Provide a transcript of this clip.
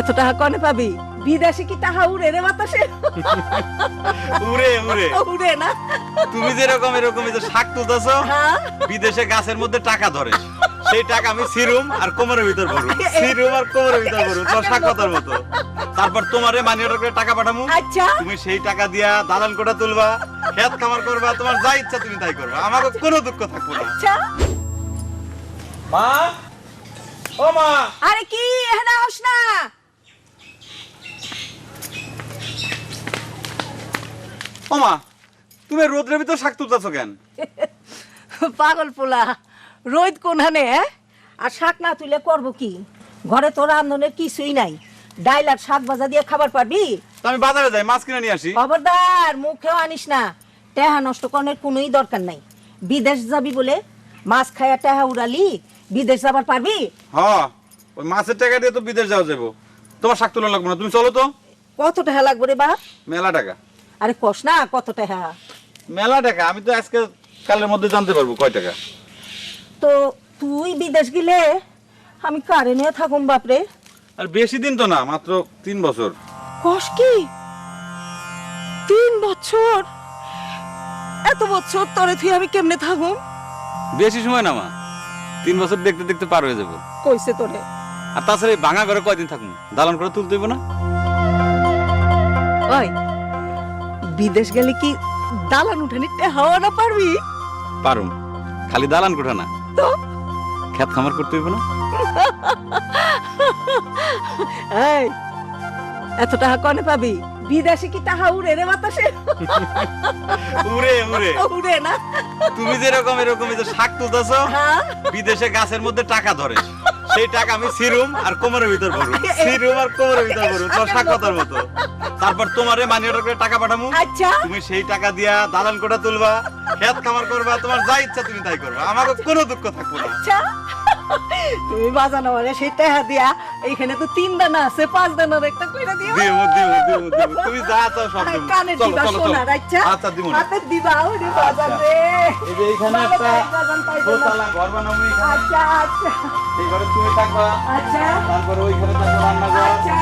এত টাকা কনে পাবি? বিদেশে কি টাকা উড়ে রে বাতাসে? উড়ে উড়ে। উড়ে না। তুমি যেরকম এরকম যে শাক তুলতেছো। হ্যাঁ। বিদেশে গাছের মধ্যে টাকা ধরে। সেই টাকা আমি সিরুম আর কোমরের ভিতর ভরু। সিরুম আর কোমরের ভিতর ভরু। তোমার শাক কথার মতো। তারপর তোমারে মানি অর্ডার করে টাকা পাঠামু। আচ্ছা। তুমি সেই টাকা দিয়া দালান কোটা তুলবা খেত খামার করবা তোমার যা ইচ্ছা তুমি তাই করবা। আমাকে কোনো দুঃখ থাকব না। আচ্ছা। মা? ও মা! আরে কি? এখানে আস না ও মা তুমি রোদ্রের ভিতর শাক তুলতেছো কেন? পাগল পোলা রোদ কোনখানে হ্যাঁ? আর শাক না তুলে করব কি? ঘরে তো রান্ধনের কিছুই নাই। ডাইল আর শাক ভাজা দিয়ে খাবার পারবি? তো আমি বাজারে যাই মাছ কিনে নিয়ে আসি। খবরদার মুখেও আনিস না। টেহা নষ্ট করার কোনোই দরকার নাই। বিদেশ যাবি বলে মাছ খায়া টেহা উড়ালি বিদেশ যাবার পারবি? হ ওই মাছের টাকা দিয়ে তো বিদেশ যাওয়া যাব তোমার শাক তোলা লাগবে না তুমি চলো তো। কত টাকা লাগবে রে বাপ? মেলা টাকা। আরে কস না কত টাকা? মেলা টাকা আমি তো আজকে কালের মধ্যে জানতে পারব কয় টাকা? তো তুই বিদেশ গেলে আমি কারে নিয়ে থাকুম বাপরে? আর বেশি দিন তো না মাত্র তিন বছর। কস কি? তিন বছর? এত বছর তরে তুই আমি কেমনে থাকুম? বেশি সময় না মা। তিন বছর দেখতে দেখতে পার হয়ে যাব। কইছে তোরে। আর তাছাড়া এই ভাঙা ঘরে কয়দিন থাকব দালান করে তুলতে হইব না? ওই বিদেশ গেলে কি দালান উঠানি হাওয়া না পারবি? পারুম। খালি দালান কোঠা না। তো? খেত খামার করতে হইব না? এই এত টাকা কনে পাবি? বিদেশে কি টাকা উড়ে রে বাতাসে? উড়ে উড়ে। উড়ে না। তুমি যেরকম এরকম যে শাক তুলতেছো হ্যাঁ। বিদেশে গাছের মধ্যে টাকা ধরে। সেই টাকা আমি সিরুম আর কোমরের ভিতর ভরু সিরুম আর কোমরের ভিতর ভরু তোমার শাক কথার মতো। তারপর তোমারে মানি অর্ডার করে টাকা পাঠামু। আচ্ছা। তুমি সেই টাকা দিয়া দালান কোটা তুলবা খেত খামার করবা তোমার যা ইচ্ছা তুমি তাই করবা। আমাকে কোনো দুঃখ থাকব না। আচ্ছা। তুমি বাজানো মানে সেই টেহা দিয়া এইখানে তো তিন দানা আছে পাঁচ দানার একটা কইরা দিও। দিও দিও দিমু তুমি যা চাও সব দিও কানে দিবা সোনা আচ্ছা আচ্ছা দিমু। হাতে দিবা ওরে বাজান রে এই যে এইখানে একটা। দোতলা ঘর বানাবো এখানে আচ্ছা আচ্ছা। এই ঘরে তুমি থাকবা। আচ্ছা। তারপর ওইখানে থাকব রান্নাঘর। আচ্ছা।